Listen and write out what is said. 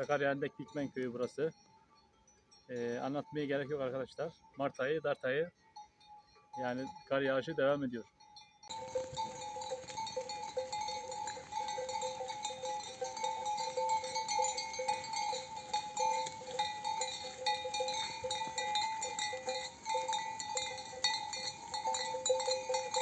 Sakarya Endek köyü burası. Ee, anlatmaya gerek yok arkadaşlar. Mart ayı, Dart ayı. Yani kar yağışı devam ediyor.